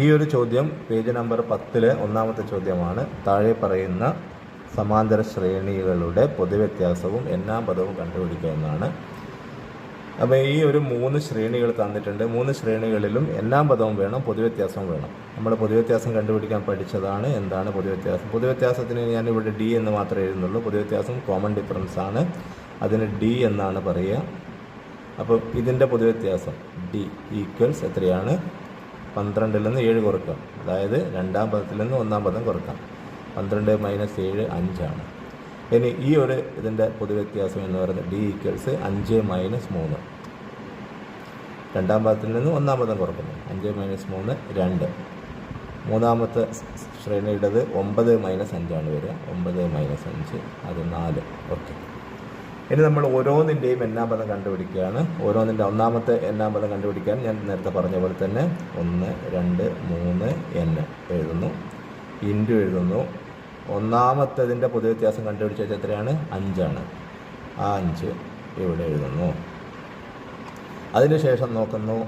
ഈ ഒരു ചോദ്യം പേജ് നമ്പർ പത്തിലെ ഒന്നാമത്തെ ചോദ്യമാണ്. താഴെ പറയുന്ന സമാന്തര ശ്രേണികളുടെ പൊതുവ്യത്യാസവും എണ്ണാം പദവും കണ്ടുപിടിക്കുക എന്നാണ്. അപ്പോൾ ഈ ഒരു മൂന്ന് ശ്രേണികൾ തന്നിട്ടുണ്ട്. മൂന്ന് ശ്രേണികളിലും എണ്ണാം പദവും വേണം പൊതുവ്യത്യാസവും വേണം. നമ്മൾ പൊതുവ്യത്യാസം കണ്ടുപിടിക്കാൻ പഠിച്ചതാണ്. എന്താണ് പൊതുവ്യത്യാസം? പൊതുവ്യത്യാസത്തിന് ഞാൻ ഇവിടെ ഡി എന്ന് മാത്രമേ എഴുതുന്നുള്ളൂ. പൊതുവ്യത്യാസം കോമൺ ഡിഫറൻസ് ആണ്. അതിന് ഡി എന്നാണ് പറയുക. അപ്പോൾ ഇതിന്റെ പൊതുവ്യത്യാസം ഡി ഈക്വൽസ് എത്രയാണ്? പന്ത്രണ്ടിൽ നിന്ന് ഏഴ് കുറക്കാം. അതായത് രണ്ടാം പദത്തിൽ നിന്ന് ഒന്നാം പദം കുറക്കാം. പന്ത്രണ്ട് മൈനസ് ഏഴ് അഞ്ചാണ്. ഇനി ഈ ഒരു ഇതിന്റെ പൊതുവ്യത്യാസം എന്ന് പറയുന്നത് ഡി ഈക്വൽസ് അഞ്ച് മൈനസ് മൂന്ന്. രണ്ടാം പദത്തിൽ നിന്ന് ഒന്നാം പദം കുറക്കുന്നു. അഞ്ച് മൈനസ് മൂന്ന് രണ്ട്. മൂന്നാമത്തെ ശ്രേണിയുടേത് ഒമ്പത് മൈനസ് അഞ്ചാണ് വരിക. ഒമ്പത് മൈനസ് അഞ്ച് അത് നാല്. ഓക്കെ. ഇനി നമ്മൾ ഓരോന്നിന്റെയും എന്നാം പദം കണ്ടുപിടിക്കുകയാണ്. ഓരോന്നിന്റെ ഒന്നാമത്തെ എന്നാം പദം കണ്ടുപിടിക്കാൻ ഞാൻ നേരത്തെ പറഞ്ഞ പോലെ തന്നെ ഒന്ന് രണ്ട് മൂന്ന് എൻ എഴുതുന്നു. ഇന്റു എഴുതുന്നു. ഒന്നാമത്തതിന്റെ കണ്ടുപിടിച്ച വെച്ചാൽ എത്രയാണ്? അഞ്ചാണ്. ആ അഞ്ച് ഇവിടെ എഴുതുന്നു. അതിനുശേഷം നോക്കുന്നു.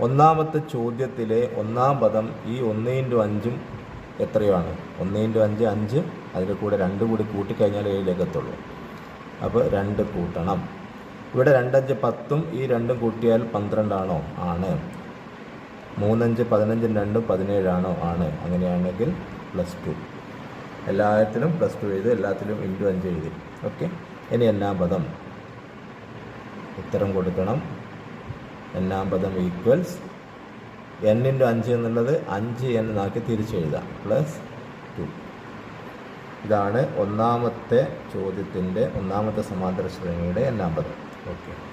ഒന്നാമത്തെ ചോദ്യത്തിലെ ഒന്നാം പദം ഈ ഒന്ന് ഇന്റു അഞ്ചും എത്രയാണ് ഒന്ന് ഇന്റു അഞ്ച് അഞ്ച്. അതിന്റെ കൂടെ രണ്ട് കൂടി കൂട്ടിക്കഴിഞ്ഞാൽ ഏഴിലേക്ക് എത്തുള്ളൂ അപ്പോൾ രണ്ട് കൂട്ടണം. ഇവിടെ രണ്ടഞ്ച് പത്തും ഈ രണ്ടും കൂട്ടിയാൽ പന്ത്രണ്ടാണോ? ആണ്. മൂന്നഞ്ച് പതിനഞ്ചും രണ്ടും പതിനേഴാണോ? ആണ്. അങ്ങനെയാണെങ്കിൽ പ്ലസ് ടു എല്ലാത്തിലും പ്ലസ് ടു എഴുതി എല്ലാത്തിലും ഇന്റു അഞ്ച് എഴുതി. ഓക്കെ ഇനി എന്നാം പദം? ഉത്തരം കൊടുക്കണം. എന്നാം പദം ഈക്വൽസ് എൻ ഇന്റു അഞ്ച് എന്നുള്ളത് അഞ്ച് എൻ എന്നാക്കി തിരിച്ചെഴുതാം പ്ലസ് ടു ഇതാണ് ഒന്നാമത്തെ ചോദ്യത്തിന്റെ ഒന്നാമത്തെ സമാന്തര ശ്രേണിയുടെ എന്നാം പദം ഓക്കെ.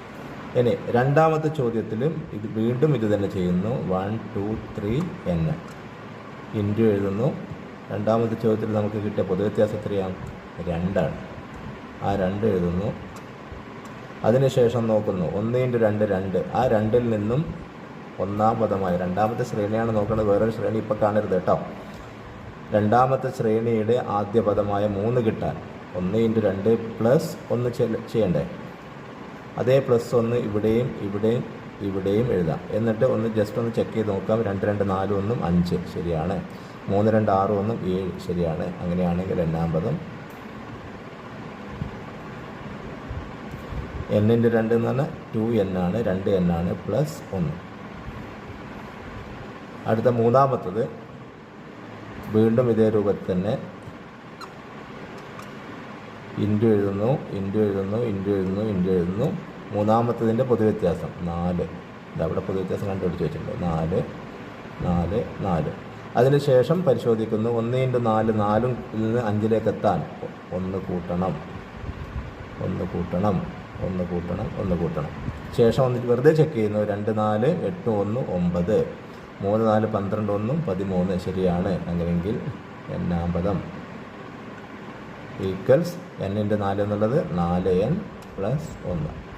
ഇനി രണ്ടാമത്തെ ചോദ്യത്തിലും ഇത് വീണ്ടും ഇത് തന്നെ ചെയ്യുന്നു. One two three N. Into എഴുതുന്നു. രണ്ടാമത്തെ ചോദ്യത്തിൽ നമുക്ക് കിട്ടിയ പൊതുവ്യത്യാസം എത്രയാണ്? രണ്ടാണ്. ആ രണ്ട് എഴുതുന്നു. അതിനുശേഷം നോക്കുന്നു. ഒന്ന് ഇന്റു രണ്ട് രണ്ട്. ആ രണ്ടിൽ നിന്നും ഒന്നാം പദമായി രണ്ടാമത്തെ ശ്രേണിയാണ് നോക്കുന്നത് വേറൊരു ശ്രേണി ഇപ്പോൾ കാണരുത് കേട്ടോ. രണ്ടാമത്തെ ശ്രേണിയുടെ ആദ്യ പദമായ മൂന്ന് കിട്ടാൻ ഒന്ന് ഇന്റു രണ്ട് പ്ലസ് ഒന്ന് ചെയ്യണ്ടേ? അതേ പ്ലസ് ഒന്ന് ഇവിടെയും ഇവിടെയും ഇവിടെയും എഴുതാം. എന്നിട്ട് ഒന്ന് ജസ്റ്റ് ഒന്ന് ചെക്ക് ചെയ്ത് നോക്കാം. രണ്ട് രണ്ട് നാല് ഒന്നും അഞ്ച്. ശരിയാണ്. മൂന്ന് രണ്ട് ആറ് ഒന്നും ഏഴ്. ശരിയാണ്. അങ്ങനെയാണെങ്കിൽ രണ്ടാം പദം എന്നിന്റെ രണ്ട് എന്ന് പറഞ്ഞാൽ ടു എൻ ആണ്. രണ്ട് എൻ ആണ്. പ്ലസ് ഒന്ന്. അടുത്ത മൂന്നാമത്തത് വീണ്ടും ഇതേ രൂപത്തിൽ തന്നെ ഇന്റു എഴുതുന്നു ഇന്റു എഴുതുന്നു ഇന്റു എഴുതുന്നു ഇന്റു എഴുതുന്നു. മൂന്നാമത്തതിന്റെ പൊതുവ്യത്യാസം നാല്. ഇതവിടെ പൊതുവ്യത്യാസം കണ്ടുപിടിച്ച് വെച്ചിട്ടുണ്ട്. നാല് നാല് നാല്. അതിനുശേഷം പരിശോധിക്കുന്നു. ഒന്ന് ഇന്റു നാല് നാലും നിന്ന് അഞ്ചിലേക്ക് എത്താൻ. ഒന്ന് കൂട്ടണം ഒന്ന് കൂട്ടണം ഒന്ന് കൂട്ടണം ഒന്ന് കൂട്ടണം. ശേഷം വന്നിട്ട് വെറുതെ ചെക്ക് ചെയ്യുന്നു. രണ്ട് നാല് എട്ട് ഒന്ന് ഒമ്പത്. മൂന്ന് നാല് പന്ത്രണ്ട് ഒന്നും പതിമൂന്ന് ശരിയാണ്. അങ്ങനെയെങ്കിൽ എണ്ണാം പദം ഈക്വൽസ് എന്നിന്റെ നാല് എന്നുള്ളത് നാല് എൻ പ്ലസ് ഒന്ന്.